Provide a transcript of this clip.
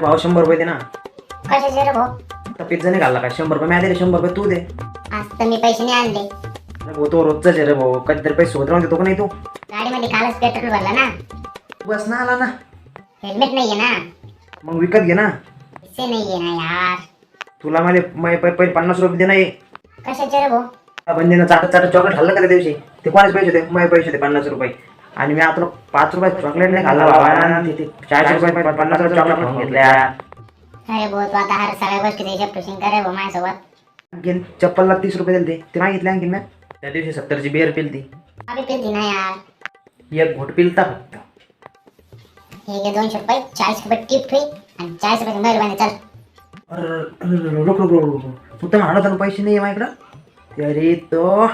भाऊ शंभर रुपये दे ना. कशाचे रे भाऊ? आता पिझ्झा नाही घालला का? शंभर रुपये मी दिले शंभर रुपये तू दे. आज तर मी पैसे नाही आणले. अरे भाऊ तो रोजचाच आहे रे भाऊ. कधीतरी पैसे सोबत राहून देतो का नाही तू? गाडीमध्ये कालच पेट्रोल भरला ना. बस ना आला ना. हेल्मेट नाहीये ना. मग विकत घे ना. पैसे नाहीये ना यार. तुला मला मै- पै- पहिले पन्नास रुपये दे ना ये कशाचे रे भाऊ? बंदीनं चाटत चाटत चॉकलेट खाल्लं का त्या दिवशी? ते कोणाच पैसे होते? माझे पैसे होते पन्नास रुपये. आणि मी आता पाच रुपये चॉकलेट नाही खाल्ला बाबा. चारशे रुपये पन्नास रुपये चॉकलेट खाऊन घेतल्या. अरे भाऊ तू आता हर सगळ्या गोष्टी हिशोब ठेवशील का रे भाऊ माझ्यासोबत. आणखीन चप्पलला तीस रुपये दिले ते मागितले आणखीन मी त्या दिवशी सत्तरची बिअर पिलती. पिलती ना यार. एक घोट पिलता फक्त. हे घे दोनशे रुपये चाळीस रुपये टिप आणि चाळीस रुपये चल. रोक रोक रोक रोक तर म्हणत होता पैसे नाही आहे माझ्याकडं. अरे तो.